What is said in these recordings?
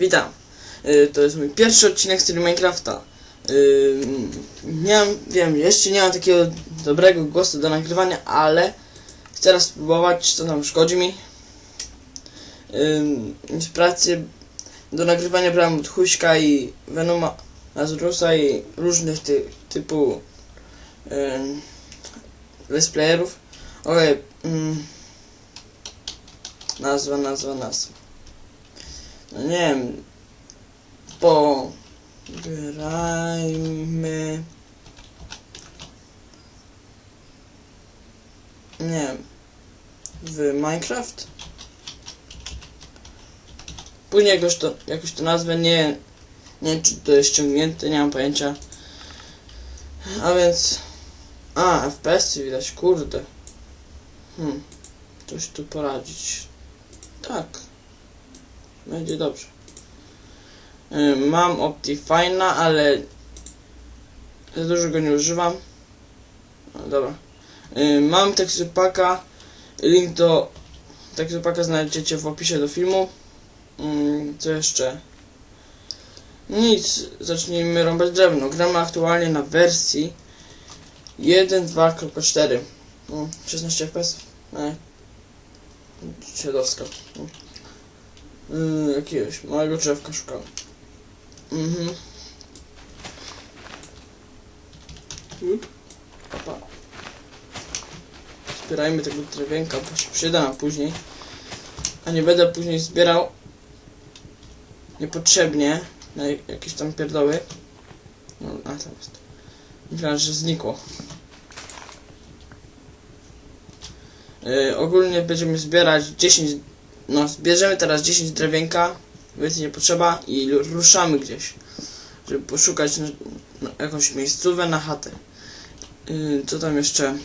Witam. Y, To jest mój pierwszy odcinek z serii Minecrafta. Y, mam, wiem, jeszcze nie mam takiego dobrego głosu do nagrywania, ale chcę raz spróbować, co tam szkodzi mi. Y, Inspirację do nagrywania brałem od Huśka i Venoma Azurusa i różnych ty, typu let's playerów. Okej, mm, nazwa, nazwa, nazwa. No nie wiem. Pograjmy. Nie wiem. W Minecraft? Później jakoś to, jakoś to nazwę, nie, nie wiem czy to jest ściągnięte, nie mam pojęcia. A więc... A, FPS -y widać, kurde. Hmm. Coś tu poradzić. Tak. Będzie dobrze. Y, Mam Optifine'a, ale za dużo go nie używam. No, dobra. Y, Mam Textpacka. Link do Textpacka znajdziecie w opisie do filmu. Mm, Co jeszcze? Nic, zacznijmy rąbać drewno. Gramy aktualnie na wersji 1.2.4 no, 16 FPS. E, Siedowska. Yy, jakiegoś małego drzewka szukałem. Mhm. Opa. Zbierajmy tego drewienka, bo się przyda później. A nie będę później zbierał niepotrzebnie na jak- jakieś tam pierdoły. No, a tam jest. Myślałem, że znikło. Yy, ogólnie będziemy zbierać 10 no, zbierzemy teraz 10 drewienka, więcej nie potrzeba i ruszamy gdzieś, żeby poszukać na, na jakąś miejscówę na chatę. Yy, co tam jeszcze?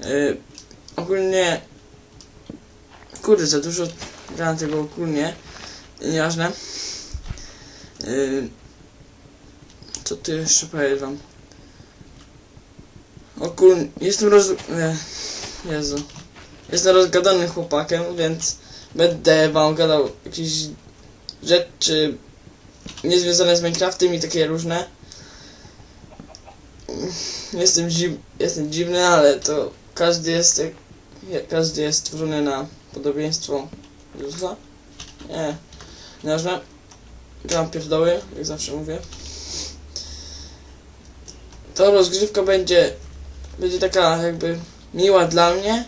Yy, ogólnie, kurde, za dużo grałem tego ogólnie, nieważne. Yy, co tu jeszcze powiem wam? Ogólnie, jestem roz... nie, Jezu. Jestem rozgadanym chłopakiem, więc będę wam gadał jakieś rzeczy niezwiązane z Minecraftem i takie różne. Jestem, dziw, jestem dziwny, ale to każdy jest każdy jest stworzony na podobieństwo Jezusa. Nie, nieważne. Gram pierdoły, jak zawsze mówię. To rozgrywka będzie będzie taka jakby miła dla mnie,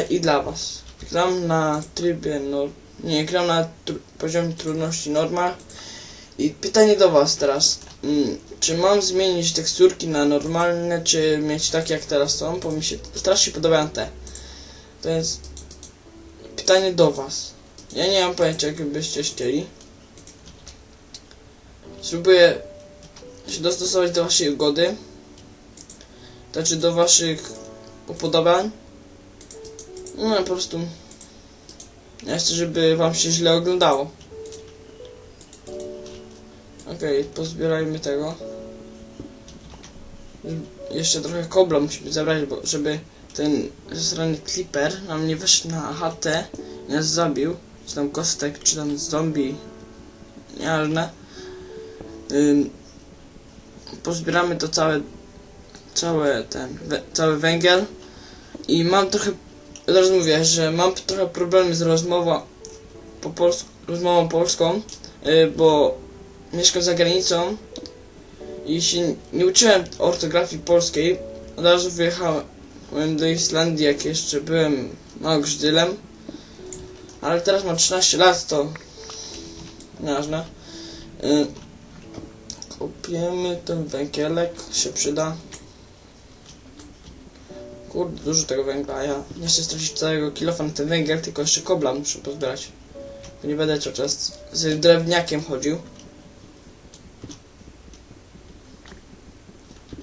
i dla was. Gram na trybie, no nie, gram na tr poziomie trudności normal. I pytanie do was teraz. Mm, czy mam zmienić teksturki na normalne, czy mieć takie jak teraz są? Bo mi się strasznie podobają te. To jest pytanie do was. Ja nie mam pojęcia, jak byście chcieli. Spróbuję się dostosować do waszej ugody. Znaczy do waszych upodobań. No po prostu. Ja chcę, żeby wam się źle oglądało. Okej, pozbierajmy tego. Jeszcze trochę kobla musimy zabrać, bo żeby ten zasrany clipper nam nie weszł na chatę i nas zabił. Czy tam kostek, czy tam zombie. Nieważne. Ym, pozbieramy to całe całe ten, we, cały węgiel i mam trochę, od razu mówię, że mam trochę problemy z rozmową po polsku, rozmową polską, y, bo mieszkam za granicą i się nie uczyłem ortografii polskiej, od razu wyjechałem do Islandii, jak jeszcze byłem małogrzydylem, ale teraz mam 13 lat, to nieważne. Y, Kopiemy ten węgielek, się przyda. Kurde, dużo tego węgla, ja nie chcę stracić całego kilofa na ten węgiel, tylko jeszcze kobla muszę pozbierać. Bo nie będę cały czas z drewniakiem chodził.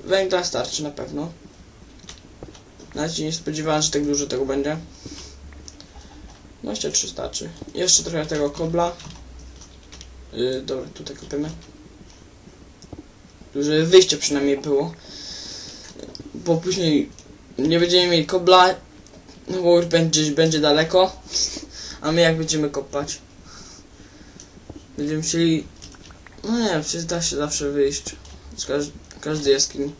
Węgla starczy na pewno. Nawet się nie spodziewałem, że tak dużo tego będzie. 23 starczy. Jeszcze trochę tego kobla. Yy, dobra, tutaj kopiemy. Żeby wyjście przynajmniej było. Bo później nie będziemy mieli kobla, no bo już będzie, będzie daleko, a my jak będziemy kopać? Będziemy musieli... No nie przecież da się zawsze wyjść z każ każdej jaskini.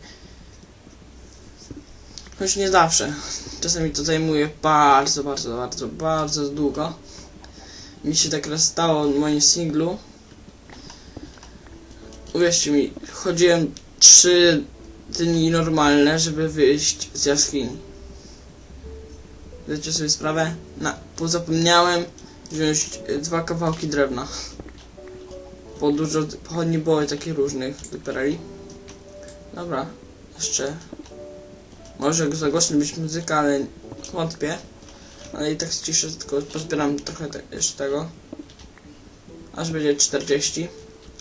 Choć nie zawsze. Czasami to zajmuje bardzo, bardzo, bardzo, bardzo długo. Mi się tak raz stało w moim singlu. Uwierzcie mi, chodziłem trzy dni normalne, żeby wyjść z jaskini. Zdajcie sobie sprawę? Na, pozapomniałem wziąć y, dwa kawałki drewna. Bo dużo pochodni było takich różnych literali. Dobra, jeszcze. Może za głośno być muzyka, ale wątpię. Ale i tak ściszę, tylko pozbieram trochę te, jeszcze tego. Aż będzie 40.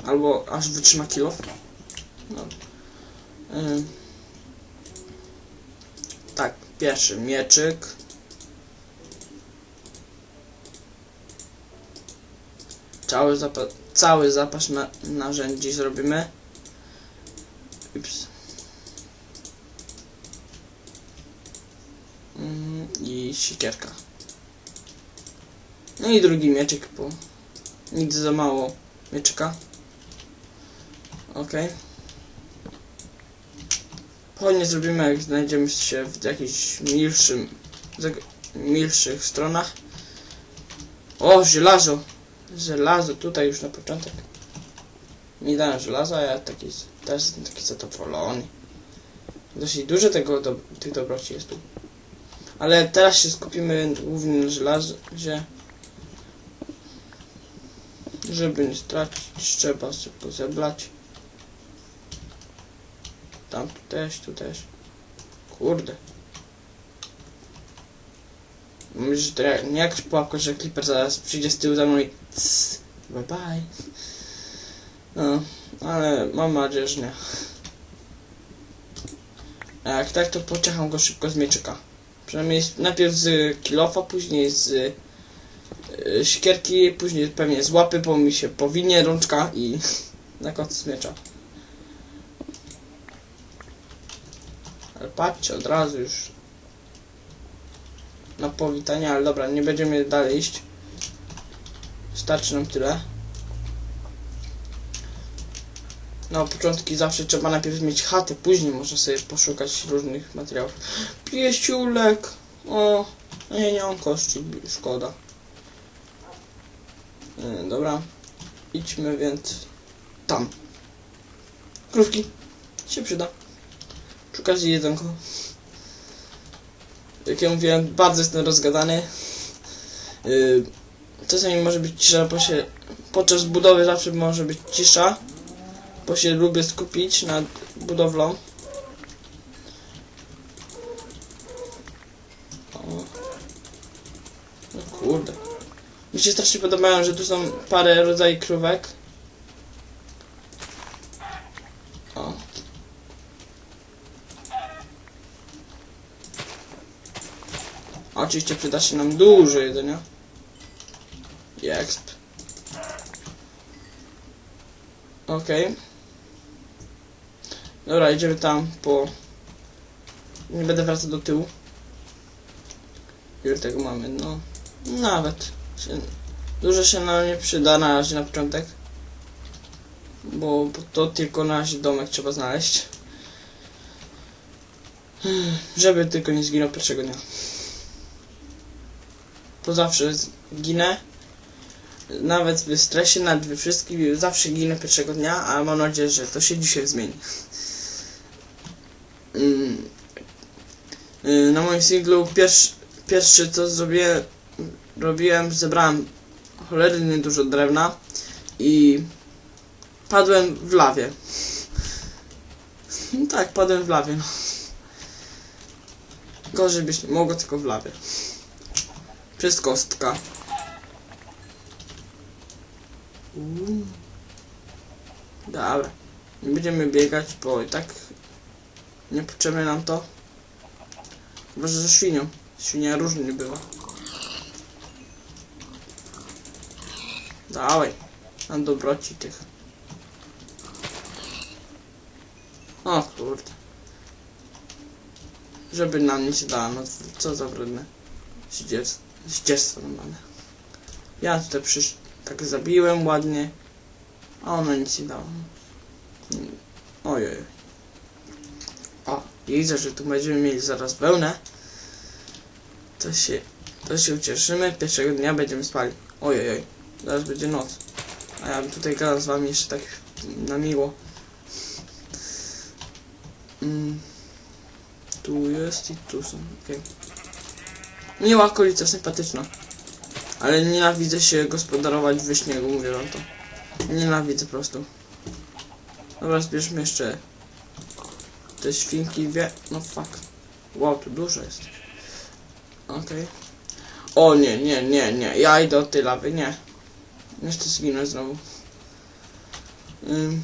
Albo aż wytrzyma kilo. No. Ym. Tak, pierwszy mieczyk. Cały zapas, cały zapas na, narzędzi zrobimy. Ups. Mm, I siekierka. No i drugi mieczyk, bo nigdy za mało mieczyka. Okej. Pochodnie zrobimy, jak znajdziemy się w jakimś milszym, milszych stronach. O, żelazo! Żelazo, tutaj już na początek. Nie dałem żelaza, ja taki, też jestem taki zadowolony. Dosyć dużo tego, do, tych dobroci jest tu. Ale teraz się skupimy głównie na żelazie. Żeby nie stracić, trzeba szybko zebrać. Tam, tu też, tu też. Kurde. Myślę, że to jak, nie jakaś pułapka, że Clipper zaraz przyjdzie z tyłu za mną i tss, bye bye. No, ale mam nadzieję, że nie. A jak tak, to poczekam go szybko z mieczyka. Przynajmniej najpierw z kilofa, później z y, siekierki, później pewnie z łapy, bo mi się powinie rączka i na końcu z miecza. Patrzcie, od razu już na powitanie, ale dobra, nie będziemy dalej iść. Starczy nam tyle. Na początki zawsze trzeba najpierw mieć chatę, później można sobie poszukać różnych materiałów. Piesiulek! O, nie, nie mam kości, szkoda. E, dobra, idźmy więc tam. Krówki, się przyda. Przy okazji. Jak ja mówiłem, bardzo jestem rozgadany. Yy, czasami może być cisza, bo się podczas budowy zawsze może być cisza, bo się lubię skupić nad budowlą. No kurde. Mi się strasznie podobają, że tu są parę rodzajów krówek. Oczywiście przyda się nam dużo jedzenia. I exp. Okej. Dobra, idziemy tam po... Nie będę wracał do tyłu. Ile tego mamy? No, nawet. Się... Dużo się nam nie przyda na razie na początek. Bo to tylko na razie domek trzeba znaleźć. Żeby tylko nie zginął pierwszego dnia. To zawsze ginę. Nawet w stresie, nawet we wszystkim, zawsze ginę pierwszego dnia, a mam nadzieję, że to się dzisiaj zmieni. Mm. Y, Na moim singlu pierwszy, pierwszy co zrobię, robiłem, zebrałem cholernie dużo drewna i padłem w lawie. Tak, padłem w lawie. No. Gorzej byś nie mogło, tylko w lawie. Przez kostka. Uuu. Dobra. Nie będziemy biegać, bo i tak niepotrzebne nam to. Chyba, że ze świnią. Świnia różnie była. Dawaj. Mam dobroci tych. O kurde. Żeby nam nie się dała, no co za brudne. Ścierstwo, ścierstwo normalne. Ja tutaj przysz... tak zabiłem ładnie A ona nic nie dała. Mm, Ojej. O, widzę, że tu będziemy mieli zaraz wełnę. To się, to się ucieszymy. Pierwszego dnia będziemy spali. Ojej, oj. Zaraz będzie noc. A ja bym tutaj gadał z wami jeszcze tak na miło. Mm. Tu jest i tu są. okej. Miła okolica, sympatyczna. Ale nienawidzę się gospodarować w śniegu, mówię wam to. Nienawidzę po prostu. Dobra, zbierzmy jeszcze te świnki wie... No fuck. Wow, tu dużo jest. Okej. O nie, nie, nie, nie. Ja idę od tej lawy, nie. Jeszcze zginę znowu. Ym.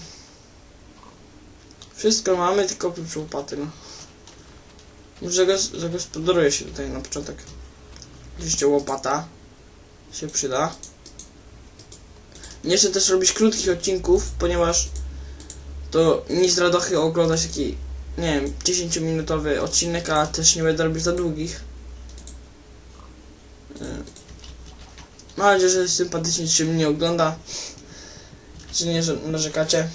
Wszystko mamy, tylko oprócz łopaty, no. Może zagos- zagospodaruję się tutaj na początek. Oczywiście łopata się przyda. Nie chcę też robić krótkich odcinków, ponieważ to nic z radochy oglądać taki, nie wiem, 10-minutowy odcinek, a też nie będę robić za długich. Yy. Mam nadzieję, że sympatycznie się mnie ogląda. Że nie narzekacie.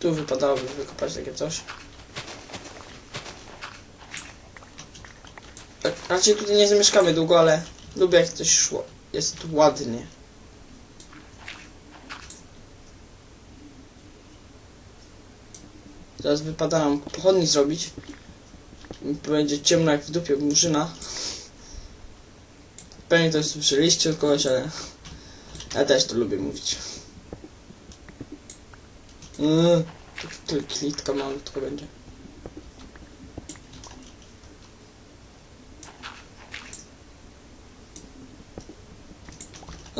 Tu wypadałoby wykopać takie coś. Tak, Raczej tutaj nie zamieszkamy długo, ale lubię jak coś szło. Jest ładnie. Teraz wypada nam pochodni zrobić. Będzie ciemno jak w dupie murzyna. Pewnie to słyszeliście od kogoś, ale ja też to lubię mówić. Yy, tylko klitka malutko będzie.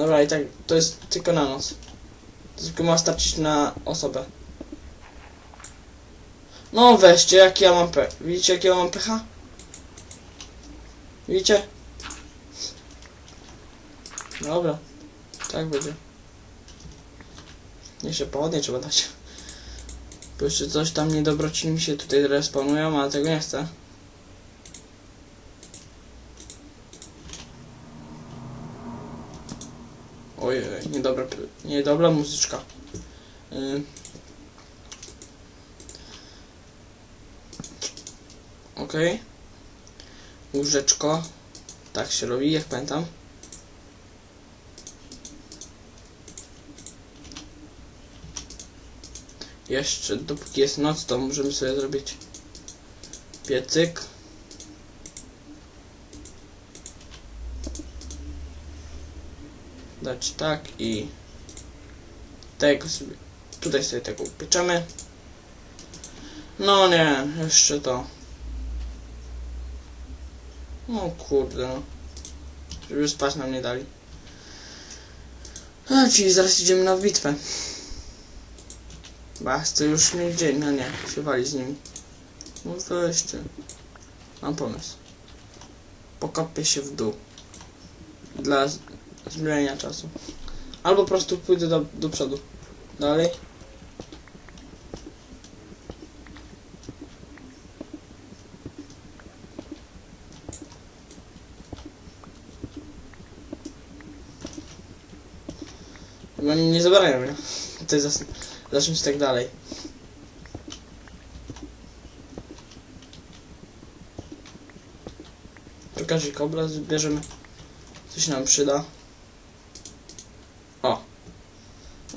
Dobra, i tak to jest tylko na noc. To tylko ma starczyć na osobę. No weźcie, jak ja mam pe... Widzicie, jak ja mam pecha? Widzicie? Dobra, tak będzie. Jeszcze pochodnie trzeba dać. Bo jeszcze coś tam niedobroci mi się tutaj respawnują, ale tego nie chcę. Ojej, p- niedobra muzyczka. Yy. Okej. Łóżeczko. Tak się robi, jak pamiętam. Jeszcze, dopóki jest noc, to możemy sobie zrobić piecyk. Dać tak i tego sobie, tutaj sobie tego upieczemy. No nie, jeszcze to. No kurde no. Żeby spać nam nie dali. A, czyli zaraz idziemy na bitwę. Bas, to już nie dzień, no nie, się wali z nimi. No weźcie. Mam pomysł. Pokopię się w dół. Dla z- zmieniania czasu. Albo po prostu pójdę do, do przodu. Dalej. Chyba mnie nie nie? To jest zas- zacznę tak dalej. Przy każdej kobra zbierzemy. Coś nam przyda. O.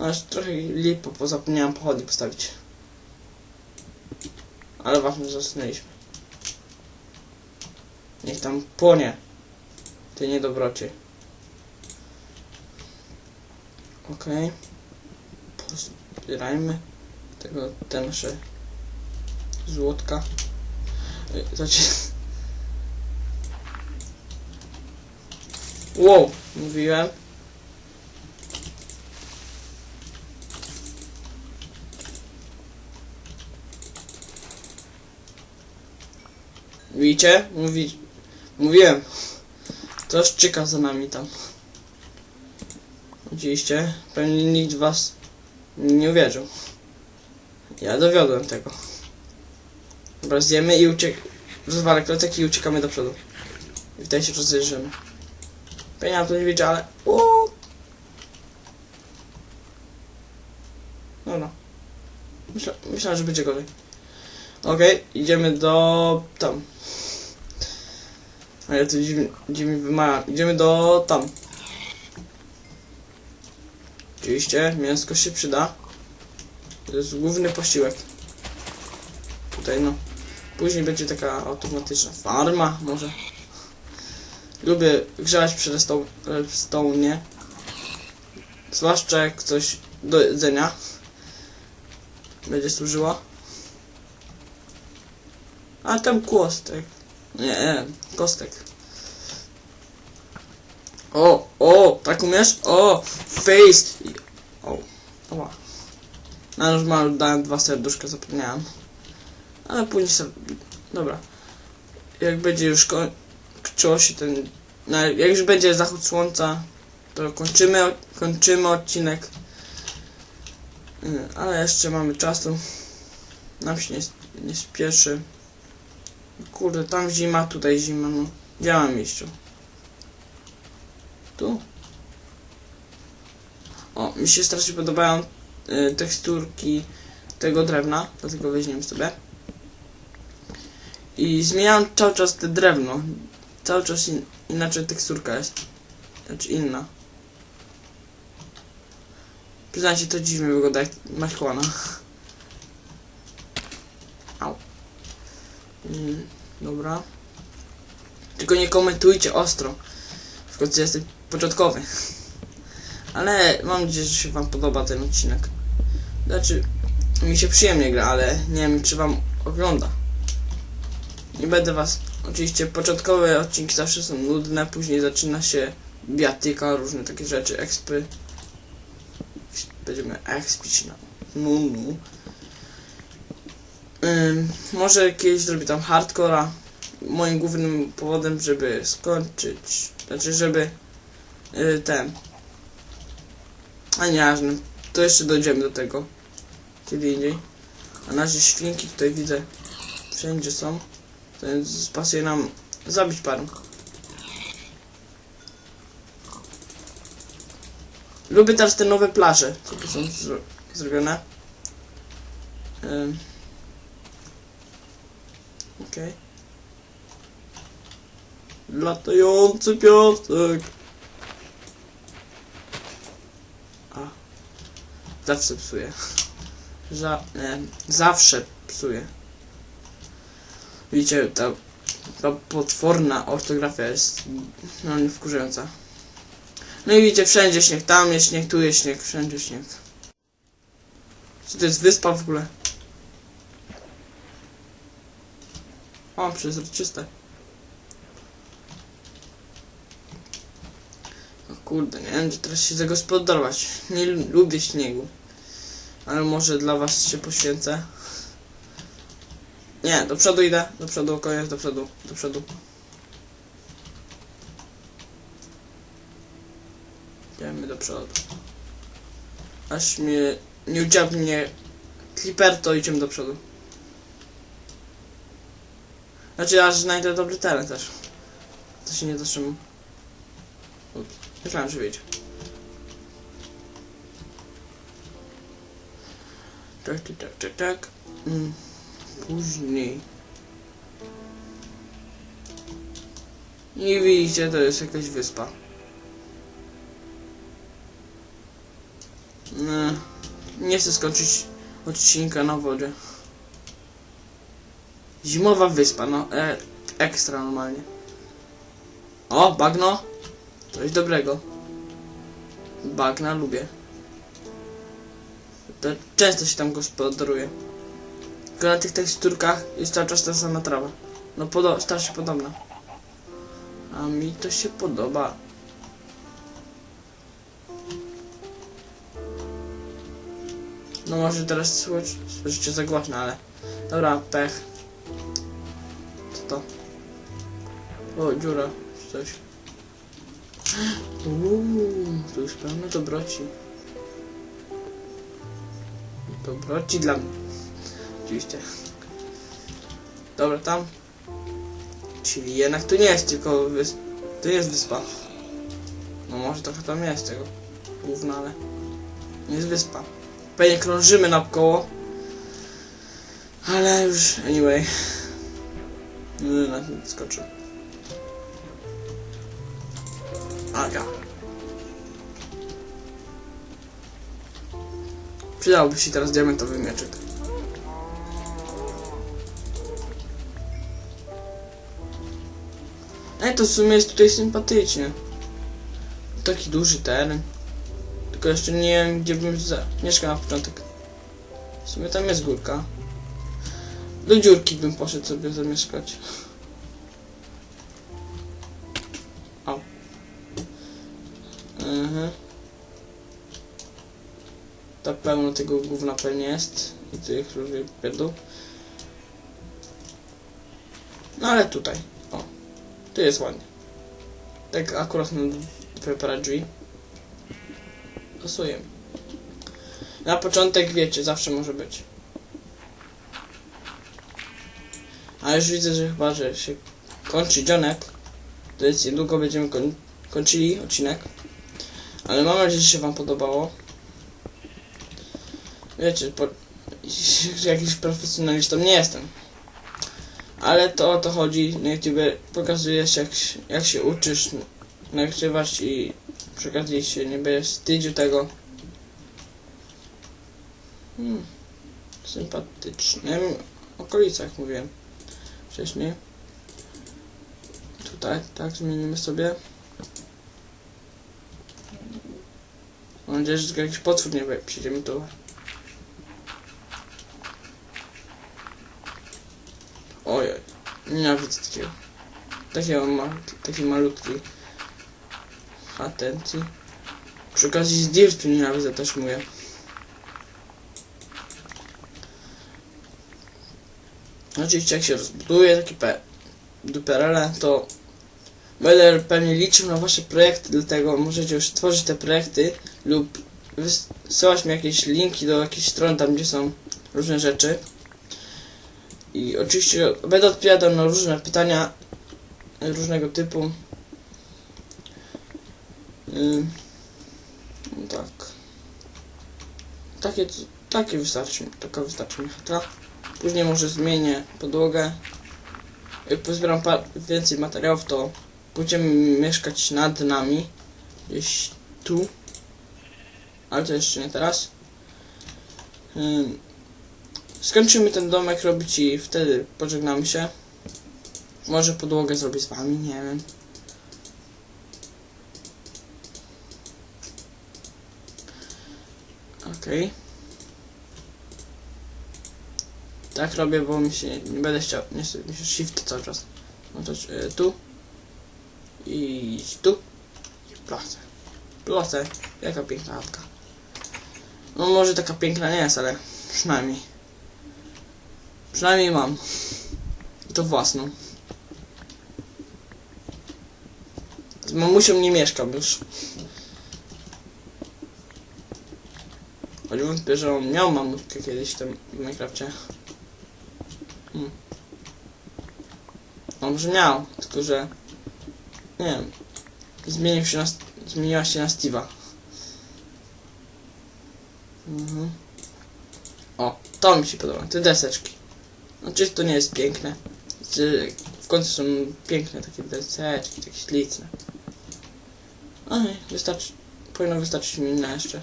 Aż trochę lipo, bo zapomniałem pochodnie postawić. Ale że zasnęliśmy. Niech tam płonie. Ty niedobrocie. Okej. Pozbierajmy tego, te nasze złotka. Y, Znaczy... Wow, mówiłem. Widzicie? Mówi... Mówiłem. Coś czeka za nami tam. Oczywiście, pewnie nikt was nie uwierzył. Ja dowiodłem tego. Dobra, zjemy i uciek... Rozwalę klecek i uciekamy do przodu. I tutaj się rozejrzymy. Pieniądze to nie wiedział, ale... Uuu. No no. Myśla, myślałem, że będzie gorzej. Okej, idziemy do... tam. Ale to dziwnie, dziwnie. Idziemy do tam. Oczywiście, mięsko się przyda. To jest główny posiłek. Tutaj no. Później będzie taka automatyczna farma, może. Lubię grzać przy redstone-. Zwłaszcza jak coś do jedzenia będzie służyło. A tam kostek. Nie, nie, kostek. O, o, tak umiesz? O, face. O, oła. Na mam dałem dwa serduszka, zapomniałem. Ale później sobie... Dobra. Jak będzie już kończyło się ten... No, jak już będzie zachód słońca, to kończymy, kończymy odcinek. Y, Ale jeszcze mamy czasu. Nam się nie, nie spieszy. Kurde, tam zima, tutaj zima, no. Gdzie mam iść? Tu? O, mi się strasznie podobają y, teksturki tego drewna, dlatego weźmiemy sobie. I zmieniam cały czas te drewno. Cały czas in, inaczej teksturka jest. Znaczy inna. Przyznajcie, to dziwnie wygląda jak marihuana. Mm, dobra. Tylko nie komentujcie ostro. W końcu jestem początkowy. Ale mam nadzieję, że się wam podoba ten odcinek. Znaczy, mi się przyjemnie gra, ale nie wiem, czy wam ogląda. Nie będę was... Oczywiście początkowe odcinki zawsze są nudne, później zaczyna się biatyka, różne takie rzeczy, ekspy. Będziemy ekspić na nunu. Ym, może kiedyś zrobię tam hardcora. Moim głównym powodem, żeby skończyć, znaczy żeby y, ten. A nieważne, to jeszcze dojdziemy do tego. Kiedy indziej. A na razie świnki tutaj widzę wszędzie są. Więc pasuje nam zabić parę. Lubię teraz te nowe plaże, tu są zro zrobione. Okej. Latający piasek. A. Zawsze psuje. Za, nie, zawsze psuje. Widzicie, ta, ta potworna ortografia jest no, nie wkurzająca. No i widzicie, wszędzie śnieg, tam jest śnieg, tu jest śnieg, wszędzie śnieg. Co to jest wyspa w ogóle? O, przezroczyste. O kurde, nie wiem, teraz się zagospodarować. Nie lu- lubię śniegu. Ale może dla was się poświęcę. Nie, do przodu idę, do przodu, koniec, do przodu, do przodu. Idziemy do przodu. Aż mnie nie udziałby mnie Clipper, to idziemy do przodu. Znaczy, aż znajdę dobry teren też. To się nie zatrzymam. Myślałem, że wyjdzie. Tak, tak, tak, tak, tak. Mm. Później. I widzicie, to jest jakaś wyspa. Nie, nie chcę skończyć odcinka na wodzie. Zimowa wyspa, no e, ekstra normalnie. O, bagno! Coś dobrego. Bagna lubię. To często się tam gospodaruje. Tylko na tych teksturkach jest cały czas ta sama trawa. No podo strasznie podobna. A mi to się podoba. No może teraz słysz- słyszycie za głośno, ale... Dobra, pech. To? O, dziura, coś. Uuu, tu już pełno dobroci. Dobroci dla mnie. Oczywiście. Dobra, tam. Czyli jednak to nie jest tylko wysp... To jest wyspa. No może trochę tam jest tego gówna, ale nie jest wyspa. Pewnie krążymy naokoło. Ale już, anyway. Nie, na tym skoczył. Aga. Przydałby się teraz diamentowy mieczek. Ej, to w sumie jest tutaj sympatycznie. Taki duży teren. Tylko jeszcze nie wiem, gdzie bym mieszkał na początek. W sumie tam jest górka. Do dziurki bym poszedł sobie zamieszkać. O. Mhm. Tak pełno tego gówna pewnie jest. I tych różnych pierdół. No ale tutaj. O. Tu jest ładnie. Tak akurat na dwie parę drzwi. Na początek wiecie, zawsze może być. A już widzę, że chyba, że się kończy dzionek. To jest niedługo będziemy koń kończyli odcinek. Ale mam nadzieję, że się wam podobało. Wiecie, po, jakiś profesjonalistą nie jestem. Ale to o to chodzi. Na YouTube pokazuje się jak, jak się uczysz nagrywać i przy okazji się nie będziesz wstydził tego. Hmm. Sympatycznym okolicach mówiłem wcześniej. Tutaj, tak, zmienimy sobie. Mam nadzieję, że jakiś potwór nie przyjdzie mi tu. Ojej, nienawidzę takiego. Takiego ma, taki malutki atencji. Przy okazji z Dirtu nienawidzę też mówię. Oczywiście jak się rozbuduje taki pe duperele, to będę pewnie liczył na wasze projekty, dlatego możecie już tworzyć te projekty lub wysyłać mi jakieś linki do jakichś stron tam, gdzie są różne rzeczy. I oczywiście będę odpowiadał na różne pytania różnego typu. No tak. Takie, takie wystarczy mi, taka wystarczy mi chata. Później może zmienię podłogę. Jak pozbieram więcej materiałów, to będziemy mieszkać nad nami. Gdzieś tu. Ale to jeszcze nie teraz. Ym, skończymy ten domek robić i wtedy pożegnamy się. Może podłogę zrobię z wami, nie wiem. Okej. Tak robię, bo mi się nie będę chciał, nie się shift cały czas. No to e, tu i tu. Placę. Placę. Jaka piękna chatka. No może taka piękna nie jest, ale przynajmniej. Przynajmniej mam. I to własną. Z mamusią nie mieszkam już. Choć wątpię, że on miał mamutkę kiedyś w tym. On może tylko że... Nie wiem. Zmienił się na... Zmieniła się na Steve'a. Mhm. O, to mi się podoba, te deseczki. Znaczy to nie jest piękne. Znaczy, W końcu są piękne takie deseczki, takie śliczne. Oj, wystarczy... Powinno wystarczyć mi jeszcze.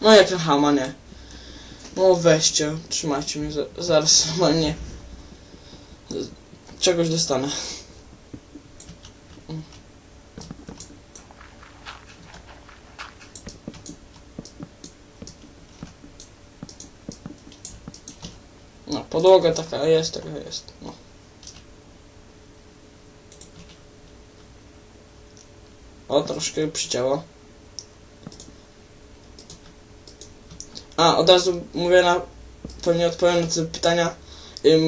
No jak na hama, nie. No weźcie, trzymajcie mnie, za, zaraz normalnie czegoś dostanę. No, podłoga taka jest, taka jest. No. O, troszkę przycięło. A, od razu mówię na... Pewnie odpowiem na te pytania.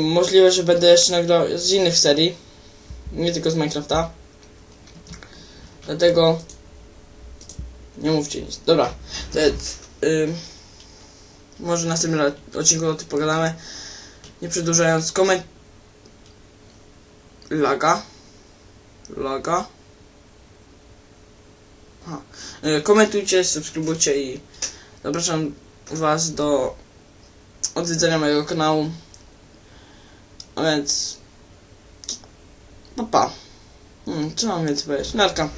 Możliwe, że będę jeszcze nagrał z innych serii. Nie tylko z Minecrafta. Dlatego... Nie mówcie nic. Dobra. To jest, ym, może następnym odcinku o tym pogadamy. Nie przedłużając. Koment... Laga. Laga. Y, Komentujcie, subskrybujcie i zapraszam was do odwiedzenia mojego kanału. Więc... Pa, pa. Hmm, co mam więcej powiedzieć? Narka.